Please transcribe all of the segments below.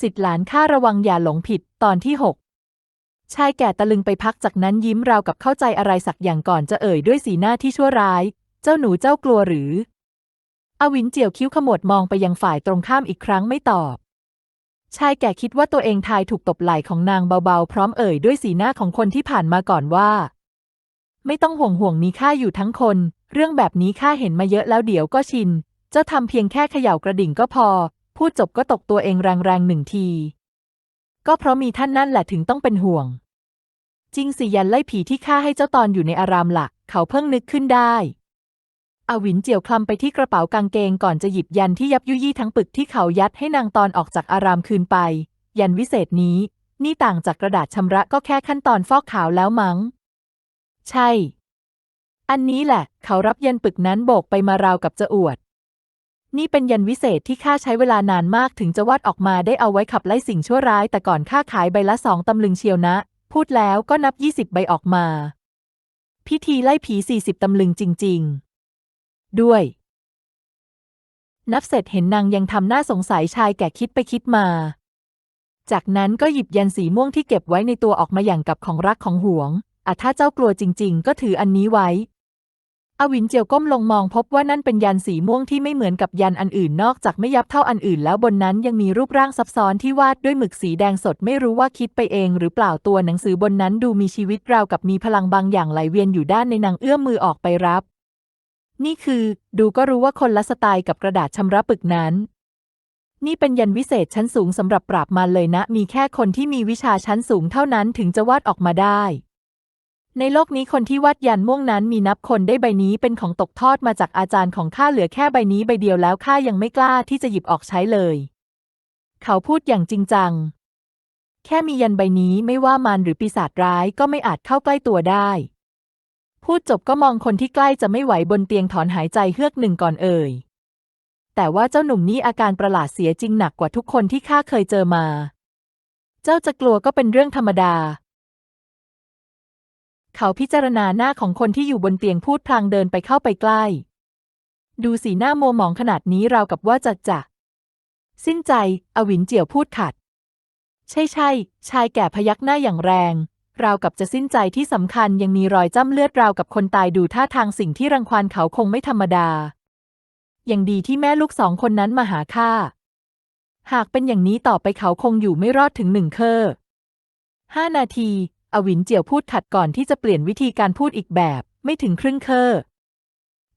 สิทธิ์หลานข้าระวังอย่าหลงผิดตอนที่หกชายแก่ตะลึงไปพักจากนั้นยิ้มราวกับเข้าใจอะไรสักอย่างก่อนจะเอ่ยด้วยสีหน้าที่ชั่วร้าย เจ้าหนูเจ้ากลัวหรือ อวินเจียวคิ้วขมวดมองไปยังฝ่ายตรงข้ามอีกครั้งไม่ตอบ ชายแก่คิดว่าตัวเองทายถูกตบไหล่ของนางเบาๆ พร้อมเอ่ยด้วยสีหน้าของคนที่ผ่านมาก่อนว่า ไม่ต้องห่วงห่วงมีข้าอยู่ทั้งคน เรื่องแบบนี้ข้าเห็นมาเยอะแล้วเดี๋ยวก็ชิน เจ้าทำเพียงแค่เขย่ากระดิ่งก็พอ พูดจบก็ตกตัวเองแรงๆหนึ่งที ก็เพราะมีท่านนั่นแหละถึงต้องเป็นห่วง จริงสิยันไล่ผีที่ข้าให้เจ้าตอนอยู่ในอารามหลัก เขาเพิ่งนึกขึ้นได้อวินเจียวคลำไปที่กระเป๋ากางเกงก่อนจะหยิบยันที่ยับยุยี่ทั้งปึกที่เขายัดให้นางตอนออกจากอารามคืนไป ยันวิเศษนี้ นี่ต่างจากกระดาษชำระก็แค่ขั้นตอนฟอกขาวแล้วมั้ง ใช่ อันนี้แหละ เขารับยันปึกนั้นโบกไปมาราวกับจะอวด นี่เป็นยันวิเศษที่ข้าใช้เวลานานมากถึงจะวาดออกมาได้เอาไว้ขับไล่สิ่งชั่วร้าย แต่ก่อนข้าขายใบละสองตำลึงเชียวนะ พูดแล้วก็นับยี่สิบใบออกมา พิธีไล่ผีสี่สิบตำลึงจริง ๆ ด้วย นับเสร็จเห็นนางยังทำหน้าสงสัยชายแก่คิดไปคิดมา จากนั้นก็หยิบยันสีม่วงที่เก็บไว้ในตัวออกมาอย่างกับของรักของหวงอะถ้าเจ้ากลัวจริง ๆ ก็ถืออันนี้ไว้ อวินเจียวก้มลงมองพบว่านั่นเป็นยันสีม่วงที่ไม่เหมือนกับยันอันอื่นนอกจากไม่ยับเท่าอันอื่นแล้วบนนั้นยังมีรูปร่างซับซ้อนที่วาดด้วยหมึกสีแดงสดไม่รู้ว่าคิดไปเองหรือเปล่าตัวหนังสือบนนั้นดูมีชีวิตราวกับมีพลังบางอย่างไหลเวียนอยู่ด้านในนางเอื้อมมือออกไปรับ นี่คือ ดูก็รู้ว่าคนละสไตล์กับกระดาษชำระปึกนั้น นี่เป็นยันวิเศษชั้นสูงสำหรับปราบมารเลยนะ มีแค่คนที่มีวิชาชั้นสูงเท่านั้นถึงจะวาดออกมาได้ ในโลกนี้คนที่วาดยันม่วงนั้นมีนับคนได้ใบนี้เป็นของตกทอดมาจากอาจารย์ของข้าเหลือแค่ใบนี้ใบเดียวแล้วข้ายังไม่กล้าที่จะหยิบออกใช้เลย เขาพูดอย่างจริงจัง แค่มียันใบนี้ไม่ว่ามันหรือปีศาจร้ายก็ไม่อาจเข้าใกล้ตัวได้ พูดจบก็มองคนที่ใกล้จะไม่ไหวบนเตียงถอนหายใจเฮือกหนึ่งก่อนเอ่ย แต่ว่าเจ้าหนุ่มนี้อาการประหลาดเสียจริงหนักกว่าทุกคนที่ข้าเคยเจอมา เจ้าจะกลัวก็เป็นเรื่องธรรมดา เขาพิจารณาหน้าของคนที่อยู่บนเตียงพูดพลางเดินไปเข้าไปใกล้ ดูสีหน้ามัวหมองขนาดนี้ราวกับว่าจะจะสิ้นใจ อวินเจียวพูดขัด ใช่ใช่ชายแก่พยักหน้าอย่างแรง ราวกับจะสิ้นใจที่สำคัญยังมีรอยจ้ำเลือดราวกับคนตายดูท่าทางสิ่งที่รังควานเขาคงไม่ธรรมดา อย่างดีที่แม่ลูกสองคนนั้นมาหาข้า หากเป็นอย่างนี้ต่อไปเขาคงอยู่ไม่รอดถึงหนึ่งเคอห้านาที อวินเจียวพูดขัดก่อนที่จะเปลี่ยนวิธีการพูดอีกแบบ ไม่ถึงครึ่งเคอ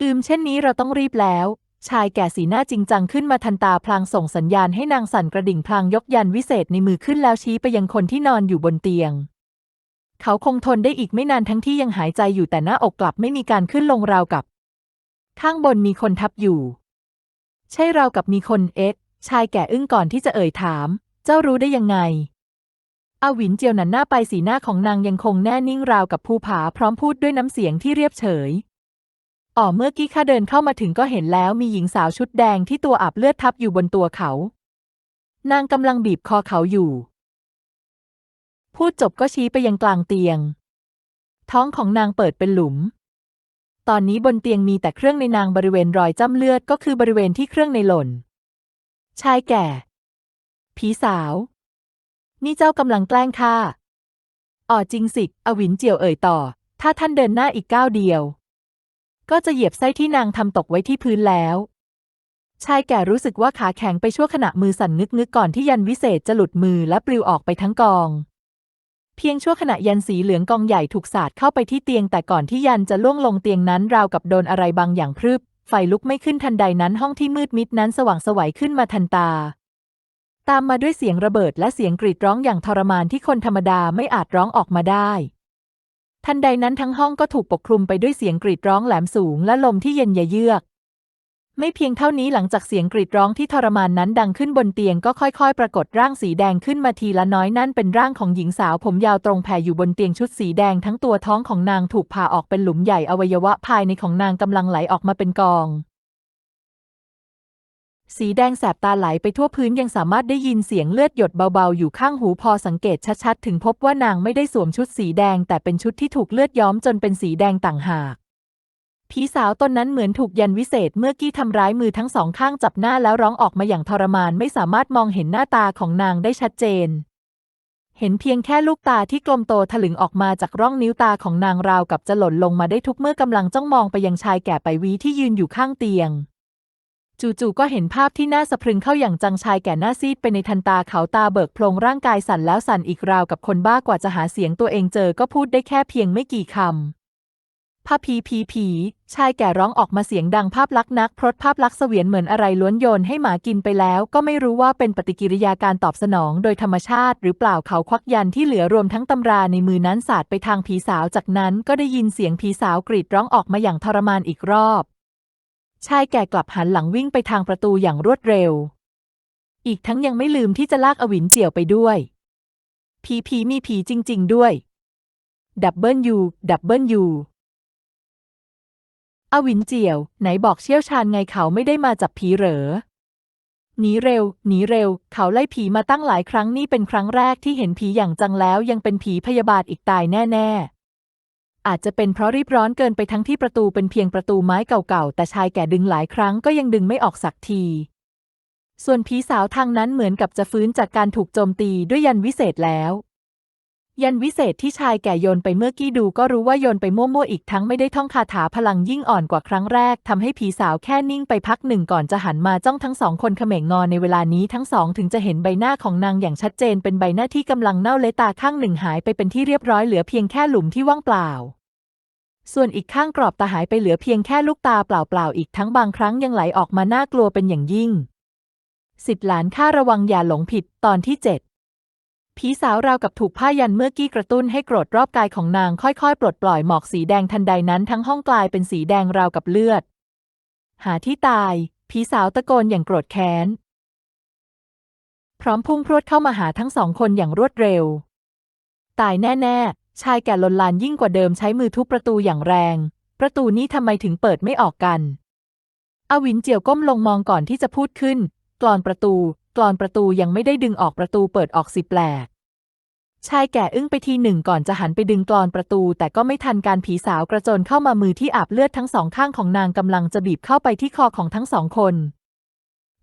อืมเช่นนี้เราต้องรีบแล้ว ชายแก่สีหน้าจริงจังขึ้นมาทันตาพลางส่งสัญญาณให้นางสั่นกระดิ่งพลางยกยันวิเศษในมือขึ้นแล้วชี้ไปยังคนที่นอนอยู่บนเตียง เขาคงทนได้อีกไม่นานทั้งที่ยังหายใจอยู่แต่หน้าอกกลับไม่มีการขึ้นลงราวกับ ข้างบนมีคนทับอยู่ ใช่ราวกับมีคนเอ็ดชายแก่อึ้งก่อนที่จะเอ่ยถาม เจ้ารู้ได้ยังไง อาหวินเจียวหนันหน้าไปสีหน้าของนางยังคงแน่นิ่งราวกับภูผาพร้อมพูดด้วยน้ำเสียงที่เรียบเฉย อ๋อเมื่อกี้ข้าเดินเข้ามาถึงก็เห็นแล้วมีหญิงสาวชุดแดงที่ตัวอาบเลือดทับอยู่บนตัวเขา นางกำลังบีบคอเขาอยู่ พูดจบก็ชี้ไปยังกลางเตียง ท้องของนางเปิดเป็นหลุม ตอนนี้บนเตียงมีแต่เครื่องในนางบริเวณรอยจ้ำเลือดก็คือบริเวณที่เครื่องในหล่น ชายแก่ ผีสาว นี่เจ้ากำลังแกล้งข้าอ๋อจริงสิ อวินเจียวเอ่ยต่อ ถ้าท่านเดินหน้าอีกก้าวเดียว ก็จะเหยียบไส้ที่นางทำตกไว้ที่พื้นแล้ว ชายแก่รู้สึกว่าขาแข็งไปชั่วขณะมือสั่นงึกงึกก่อนที่ยันวิเศษจะหลุดมือและปลิวออกไปทั้งกอง เพียงชั่วขณะยันสีเหลืองกองใหญ่ถูกสาดเข้าไปที่เตียงแต่ก่อนที่ยันจะล่วงลงเตียงนั้นราวกับโดนอะไรบางอย่างพรึบไฟลุกไม่ขึ้นทันใดนั้นห้องที่มืดมิดนั้นสว่างสวัยขึ้นมาทันตา ตามมาด้วยเสียงระเบิดและเสียงกรีดร้องอย่างทรมานที่คนธรรมดาไม่อาจร้องออกมาได้ ทันใดนั้นทั้งห้องก็ถูกปกคลุมไปด้วยเสียงกรีดร้องแหลมสูงและลมที่เย็นยะเยือก ไม่เพียงเท่านี้หลังจากเสียงกรีดร้องที่ทรมานนั้นดังขึ้นบนเตียงก็ค่อยๆ ปรากฏร่างสีแดงขึ้นมาทีละน้อยนั่นเป็นร่างของหญิงสาวผมยาวตรงแผ่อยู่บนเตียงชุดสีแดงทั้งตัวท้องของนางถูกผ่าออกเป็นหลุมใหญ่อวัยวะภายในของนางกำลังไหลออกมาเป็นกอง สีแดงแสบตาไหลไปทั่วพื้นยังสามารถได้ยินเสียงเลือดหยดเบาๆ อยู่ข้างหูพอสังเกตชัดๆ ถึงพบว่านางไม่ได้สวมชุดสีแดง แต่เป็นชุดที่ถูกเลือดย้อมจนเป็นสีแดงต่างหากผีสาวตนนั้นเหมือนถูกยันวิเศษเมื่อกี้ทำร้ายมือทั้งสองข้างจับหน้าแล้วร้องออกมาอย่างทรมานไม่สามารถมองเห็นหน้าตาของนางได้ชัดเจน เห็นเพียงแค่ลูกตาที่กลมโตถลึงออกมาจากร่องนิ้วตาของนางราวกับจะหล่นลงมาได้ทุกเมื่อกำลังจ้องมองไปยังชายแก่ไปวีที่ยืนอยู่ข้างเตียง จู่ๆก็เห็นภาพที่น่าสะพรึงเข้าอย่างจังชายแก่หน้าซีดไปในทันตาเขาตาเบิกโพลงร่างกายสั่นแล้วสั่นอีกราวกับคนบ้ากว่าจะหาเสียงตัวเองเจอก็พูดได้แค่เพียงไม่กี่คำภาพผีผีผี ชายแก่ร้องออกมาเสียงดังภาพลักษณ์นักพรตภาพลักษณ์เสวียนเหมือนอะไรล้วนโยนให้หมากินไปแล้ว ก็ไม่รู้ว่าเป็นปฏิกิริยาการตอบสนองโดยธรรมชาติ หรือเปล่าเขาควักยันที่เหลือรวมทั้งตำราในมือนั้นสาดไปทางผีสาวจากนั้นก็ได้ยินเสียงผีสาวกรีดร้องออกมาอย่างทรมานอีกรอบ ชายแก่กลับหันหลังวิ่งไปทางประตูอย่างรวดเร็ว อีกทั้งยังไม่ลืมที่จะลากอวินเจียวไปด้วย ผีผีมีผีจริง ๆ ด้วย ดับเบิลยูดับเบิลยูอวินเจียว ไหนบอกเชี่ยวชาญไงเขาไม่ได้มาจับผีเหรอ หนีเร็ว หนีเร็ว เขาไล่ผีมาตั้งหลายครั้งนี่เป็นครั้งแรกที่เห็นผีอย่างจังแล้วยังเป็นผีพยาบาทอีกตายแน่ ๆ อาจจะเป็นเพราะรีบร้อนเกินไปทั้งที่ประตูเป็นเพียงประตูไม้เก่าๆ แต่ชายแก่ดึงหลายครั้งก็ยังดึงไม่ออกสักที ส่วนผีสาวทางนั้นเหมือนกับจะฟื้นจากการถูกโจมตีด้วยยันวิเศษแล้ว ยันวิเศษที่ชายแก่โยนไปเมื่อกี้ดูก็รู้ว่าโยนไปมั่วๆอีกทั้งไม่ได้ท่องคาถาพลังยิ่งอ่อนกว่าครั้งแรกทำให้ผีสาวแค่นิ่งไปพักหนึ่งก่อนจะหันมาจ้องทั้งสองคนเขม่งงอนในเวลานี้ทั้งสองถึงจะเห็นใบหน้าของนางอย่างชัดเจนเป็นใบหน้าที่กำลังเน่าเละตาข้างหนึ่งหายไปเป็นที่เรียบร้อยเหลือเพียงแค่หลุมที่ว่างเปล่า ส่วนอีกข้างกรอบตาหายไปเหลือเพียงแค่ลูกตาเปล่าๆอีกทั้งบางครั้งยังไหลออกมาน่ากลัวเป็นอย่างยิ่งสิทธิ์หลานข้าระวังอย่าหลงผิดตอนที่เจ็ด ผีสาวราวกับถูกผ้ายันเมื่อกี้กระตุ้นให้โกรธรอบกายของนางค่อยๆ ปลดปล่อยหมอกสีแดงทันใดนั้นทั้งห้องกลายเป็นสีแดงราวกับเลือด หาที่ตาย ผีสาวตะโกนอย่างโกรธแค้น พร้อมพุ่งพรวดเข้ามาหาทั้งสองคนอย่างรวดเร็ว ตายแน่ๆ ชายแก่ลนลานยิ่งกว่าเดิมใช้มือทุบประตูอย่างแรง ประตูนี้ทำไมถึงเปิดไม่ออกกัน อวินเจียวก้มลงมองก่อนที่จะพูดขึ้น กลอนประตู กลอนประตูยังไม่ได้ดึงออกประตูเปิดออกสิแปลก ชายแก่อึ้งไปทีหนึ่งก่อนจะหันไปดึงกลอนประตู แต่ก็ไม่ทันการผีสาวกระโจนเข้ามามือที่อาบเลือดทั้งสองข้างของนางกำลังจะบีบเข้าไปที่คอของทั้งสองคน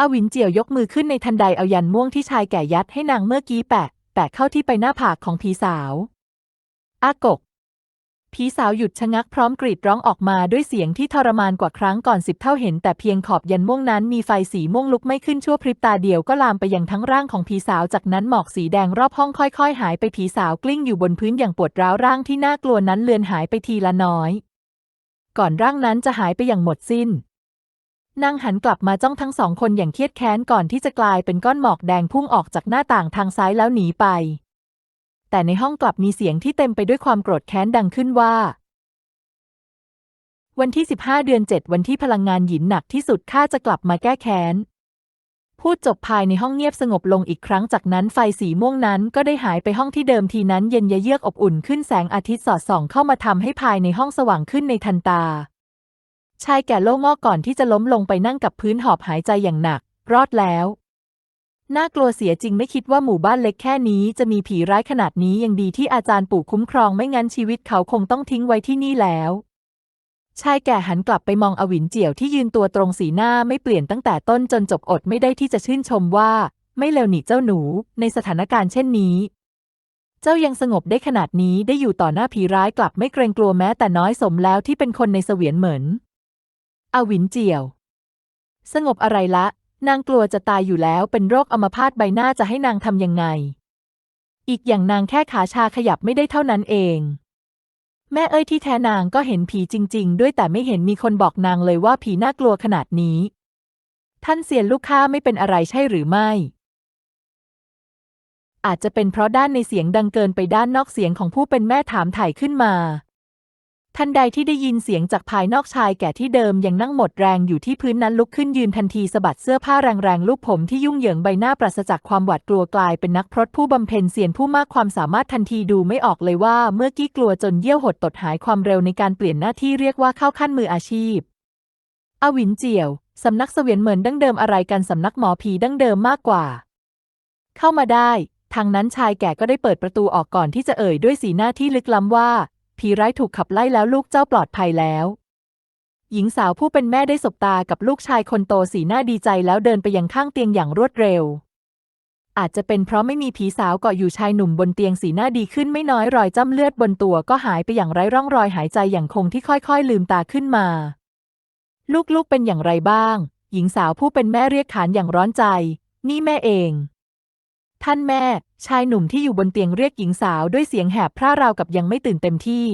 อวินเจียวยกมือขึ้นในทันใดเอายันม่วงที่ชายแก่ยัดให้นางเมื่อกี้แปะ แปะเข้าที่ไปหน้าผากของผีสาว อากก ผีสาวหยุดชะงักพร้อมกรีดร้องออกมาด้วยเสียงที่ทรมานกว่าครั้งก่อนสิบเท่าเห็น แต่เพียงขอบยันม่วงนั้นมีไฟสีม่วงลุกไม่ขึ้นชั่วพริบตาเดียวก็ลามไปยังทั้งร่างของผีสาวจากนั้นหมอกสีแดงรอบห้องค่อยๆ หายไปผีสาวกลิ้งอยู่บนพื้นอย่างปวดร้าวร่างที่น่ากลัวนั้นเลือนหายไปทีละน้อย ก่อนร่างนั้นจะหายไปอย่างหมดสิ้นนางหันกลับมาจ้องทั้งสองคนอย่างเครียดแค้นก่อนที่จะกลายเป็นก้อนหมอกแดงพุ่งออกจากหน้าต่างทางซ้ายแล้วหนีไป แต่ในห้องกลับมีเสียงที่เต็มไปด้วยความโกรธแค้นดังขึ้นว่า วันที่ 15 เดือน 7 วันที่พลังงานหยินหนักที่สุดข้าจะกลับมาแก้แค้น พูดจบภายในห้องเงียบสงบลงอีกครั้งจากนั้นไฟสีม่วงนั้นก็ได้หายไปห้องที่เดิมทีนั้นเย็นยะเยือกอบอุ่นขึ้นแสงอาทิตย์สอดส่องเข้ามาทำให้ภายในห้องสว่างขึ้นในทันตา ชายแก่โล่งอกก่อนที่จะล้มลงไปนั่งกับพื้นหอบหายใจอย่างหนัก รอดแล้ว น่ากลัวเสียจริงไม่คิดว่าหมู่บ้านเล็กแค่นี้จะมีผีร้ายขนาดนี้ยังดีที่อาจารย์ปู่คุ้มครองไม่งั้นชีวิตเขาคงต้องทิ้งไว้ที่นี่แล้ว ชายแก่หันกลับไปมองอวินเจียวที่ยืนตัวตรงสีหน้าไม่เปลี่ยนตั้งแต่ต้นจนจบอดไม่ได้ที่จะชื่นชมว่า ไม่เลวหนีเจ้าหนู ในสถานการณ์เช่นนี้ เจ้ายังสงบได้ขนาดนี้ได้อยู่ต่อหน้าผีร้ายกลับไม่เกรงกลัวแม้แต่น้อยสมแล้วที่เป็นคนในเสวียนเหมือน อวินเจียว สงบอะไรละ นางกลัวจะตายอยู่แล้วเป็นโรคอัมพาตใบหน้าจะให้นางทำยังไง อีกอย่างนางแค่ขาชาขยับไม่ได้เท่านั้นเอง แม่เอ้ยที่แท้นางก็เห็นผีจริง ๆ ด้วยแต่ไม่เห็นมีคนบอกนางเลยว่าผีน่ากลัวขนาดนี้ ท่านเสียนลูกค้าไม่เป็นอะไรใช่หรือไม่ อาจจะเป็นเพราะด้านในเสียงดังเกินไปด้านนอกเสียงของผู้เป็นแม่ถามถ่ายขึ้นมา ทันใดที่ได้ยินเสียงจากภายนอกชายแก่ที่เดิมยังนั่งหมดแรงอยู่ที่พื้นนั้นลุกขึ้นยืนทันทีสะบัดเสื้อผ้าแรงๆลูกผมที่ยุ่งเหยิงใบหน้าปราศจากความหวาดกลัวกลายเป็นนักพรตผู้บำเพ็ญเสียนผู้มากความสามารถทันทีดูไม่ออกเลยว่า เมื่อกี้กลัวจนเยี่ยวหดตดหายความเร็วในการเปลี่ยนหน้าที่เรียกว่าเข้าขั้นมืออาชีพ อวินเจียว สำนักเสวียนเหมือนดั้งเดิมอะไรกันสำนักหมอผีดั้งเดิมมากกว่า เข้ามาได้ทางนั้นชายแก่ก็ได้เปิดประตูออกก่อนที่จะเอ่ยด้วยสีหน้าที่ลึกล้ำว่า ผีร้ายถูกขับไล่แล้วลูกเจ้าปลอดภัยแล้ว หญิงสาวผู้เป็นแม่ได้สบตากับลูกชายคนโตสีหน้าดีใจแล้วเดินไปยังข้างเตียงอย่างรวดเร็ว อาจจะเป็นเพราะไม่มีผีสาวเกาะอยู่ชายหนุ่มบนเตียงสีหน้าดีขึ้นไม่น้อยรอยจ้ำเลือดบนตัวก็หายไปอย่างไร้ร่องรอยหายใจอย่างคงที่ค่อยๆ ลืมตาขึ้นมา ลูกๆเป็นอย่างไรบ้าง หญิงสาวผู้เป็นแม่เรียกขานอย่างร้อนใจ นี่แม่เอง ท่านแม่ ชายหนุ่มที่อยู่บนเตียงเรียกหญิงสาวด้วยเสียงแหบพร่าราวกับยังไม่ตื่นเต็มที่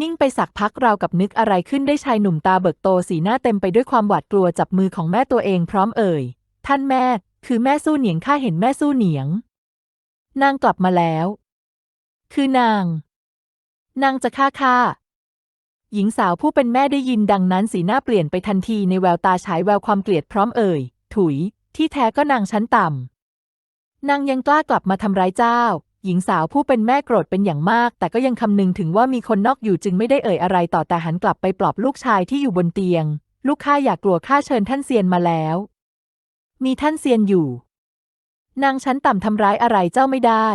นิ่งไปสักพักราวกับนึกอะไรขึ้นได้ชายหนุ่มตาเบิกโตสีหน้าเต็มไปด้วยความหวาดกลัวจับมือของแม่ตัวเองพร้อมเอ่ย ท่านแม่ คือแม่สู้เหนียงข้าเห็นแม่สู้เหนียง นางกลับมาแล้ว คือนาง นางจะฆ่าข้าหญิงสาวผู้เป็นแม่ได้ยินดังนั้นสีหน้าเปลี่ยนไปทันทีในแววตาฉายแววความเกลียดพร้อมเอ่ย ถุย ที่แท้ก็นางชั้นต่ำนางยังกล้ากลับมาทำร้ายเจ้า หญิงสาวผู้เป็นแม่โกรธเป็นอย่างมาก แต่ก็ยังคำนึงถึงว่ามีคนนอกอยู่จึงไม่ได้เอ่ยอะไรต่อแต่หันกลับไปปลอบลูกชายที่อยู่บนเตียง ลูกข้าอย่ากกลัวข้าเชิญท่านเซียนมาแล้ว มีท่านเซียนอยู่ นางชั้นต่ำทำร้ายอะไรเจ้าไม่ได้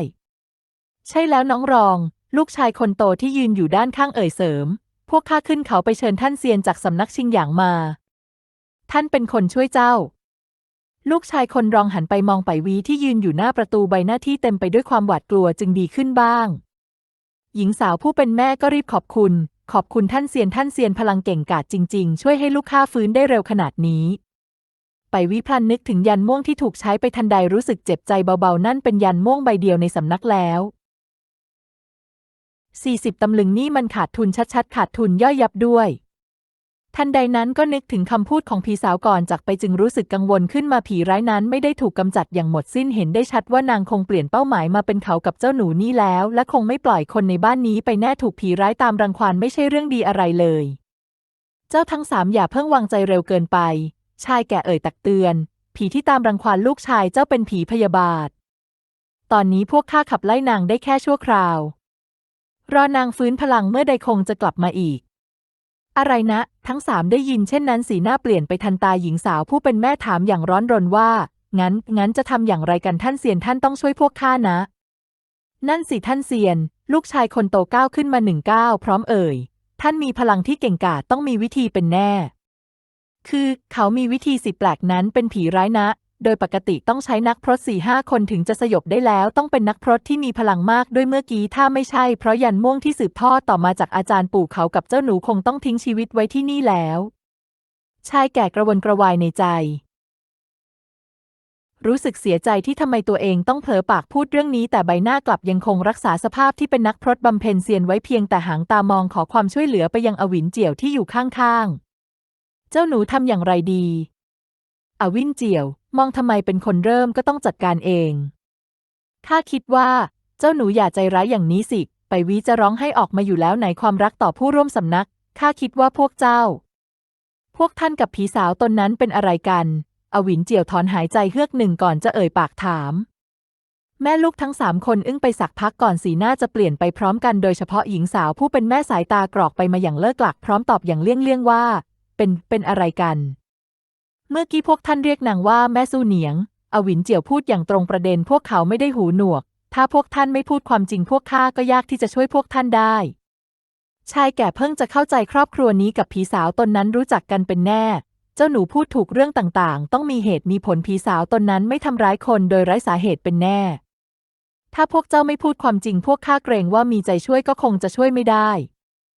ใช่แล้วน้องรอง ลูกชายคนโตที่ยืนอยู่ด้านข้างเอ่ยเสริม พวกข้าขึ้นเขาไปเชิญท่านเซียนจากสำนักชิงหยางมา ท่านเป็นคนช่วยเจ้า ลูกชายคนรองหันไปมองไปวีที่ยืนอยู่หน้าประตูใบหน้าที่เต็มไปด้วยความหวาดกลัวจึงดีขึ้นบ้าง หญิงสาวผู้เป็นแม่ก็รีบขอบคุณ ขอบคุณท่านเซียนท่านเซียนพลังเก่งกาจจริง ๆ ช่วยให้ลูกข้าฟื้นได้เร็วขนาดนี้ ไปวิพลันนึกถึงยันม่วงที่ถูกใช้ไปทันใดรู้สึกเจ็บใจเบาๆ นั่นเป็นยันม่วงใบเดียวในสำนักแล้ว40ตำลึงนี่มันขาดทุนชัดๆ ขาดทุนย่อยยับด้วย ทันใดนั้นก็นึกถึงคำพูดของผีสาวก่อนจากไปจึงรู้สึกกังวลขึ้นมาผีร้ายนั้นไม่ได้ถูกกำจัดอย่างหมดสิ้นเห็นได้ชัดว่านางคงเปลี่ยนเป้าหมายมาเป็นเขากับเจ้าหนูนี่แล้ว และคงไม่ปล่อยคนในบ้านนี้ไปแน่ถูกผีร้ายตามรังควานไม่ใช่เรื่องดีอะไรเลย เจ้าทั้งสามอย่าเพิ่งวางใจเร็วเกินไป ชายแก่เอ่ยตักเตือน ผีที่ตามรังควานลูกชายเจ้าเป็นผีพยาบาท ตอนนี้พวกข้าขับไล่นางได้แค่ชั่วคราว รอนางฟื้นพลังเมื่อใดคงจะกลับมาอีก อะไรนะ ทั้งสามได้ยินเช่นนั้นสีหน้าเปลี่ยนไปทันตาหญิงสาวผู้เป็นแม่ถามอย่างร้อนรนว่า งั้น งั้นจะทำอย่างไรกันท่านเซียนท่านต้องช่วยพวกข้านะ นั่นสิท่านเซียน ลูกชายคนโตก้าวขึ้นมาหนึ่งก้าวพร้อมเอ่ย ท่านมีพลังที่เก่งกาจต้องมีวิธีเป็นแน่ คือ เขามีวิธีสิแปลกนั้นเป็นผีร้ายนะ โดยปกติต้องใช้นักพรตสี่ห้าคนถึงจะสยบได้แล้ว ต้องเป็นนักพรตที่มีพลังมากด้วยเมื่อกี้ถ้าไม่ใช่เพราะยันม่วงที่สืบทอดต่อมาจากอาจารย์ปู่เขากับเจ้าหนูคงต้องทิ้งชีวิตไว้ที่นี่แล้ว ชายแก่กระวนกระวายในใจ รู้สึกเสียใจที่ทำไมตัวเองต้องเผลอปากพูดเรื่องนี้ แต่ใบหน้ากลับยังคงรักษาสภาพที่เป็นนักพรตบำเพ็ญเซียนไว้เพียงแต่หางตามองขอความช่วยเหลือไปยังอวินเจียวที่อยู่ข้างๆเจ้าหนูทำอย่างไรดี อวินเจียว มองทำไมเป็นคนเริ่มก็ต้องจัดการเองข้าคิดว่า เจ้าหนูอย่าใจร้ายอย่างนี้สิ ไปวีจะร้องให้ออกมาอยู่แล้วไหนความรักต่อผู้ร่วมสำนัก ข้าคิดว่าพวกเจ้า พวกท่านกับผีสาวตนนั้นเป็นอะไรกัน อวินเจียวถอนหายใจเฮือกหนึ่งก่อนจะเอ่ยปากถาม แม่ลูกทั้งสามคนอึ้งไปสักพักก่อนสีหน้าจะเปลี่ยนไปพร้อมกันโดยเฉพาะหญิงสาวผู้เป็นแม่สายตากรอกไปมาอย่างเลิกหลัก พร้อมตอบอย่างเลี่ยงๆว่า เป็นเป็นอะไรกัน เมื่อกี้พวกท่านเรียกนางว่าแม่สู้เหนียง อวินเจียวพูดอย่างตรงประเด็นพวกเขาไม่ได้หูหนวก ถ้าพวกท่านไม่พูดความจริงพวกข้าก็ยากที่จะช่วยพวกท่านได้ ชายแก่เพิ่งจะเข้าใจครอบครัวนี้กับผีสาวตนนั้นรู้จักกันเป็นแน่ เจ้าหนูพูดถูกเรื่องต่างๆ ต้องมีเหตุมีผลผีสาวตนนั้นไม่ทำร้ายคนโดยไร้สาเหตุเป็นแน่ ถ้าพวกเจ้าไม่พูดความจริงพวกข้าเกรงว่ามีใจช่วยก็คงจะช่วยไม่ได้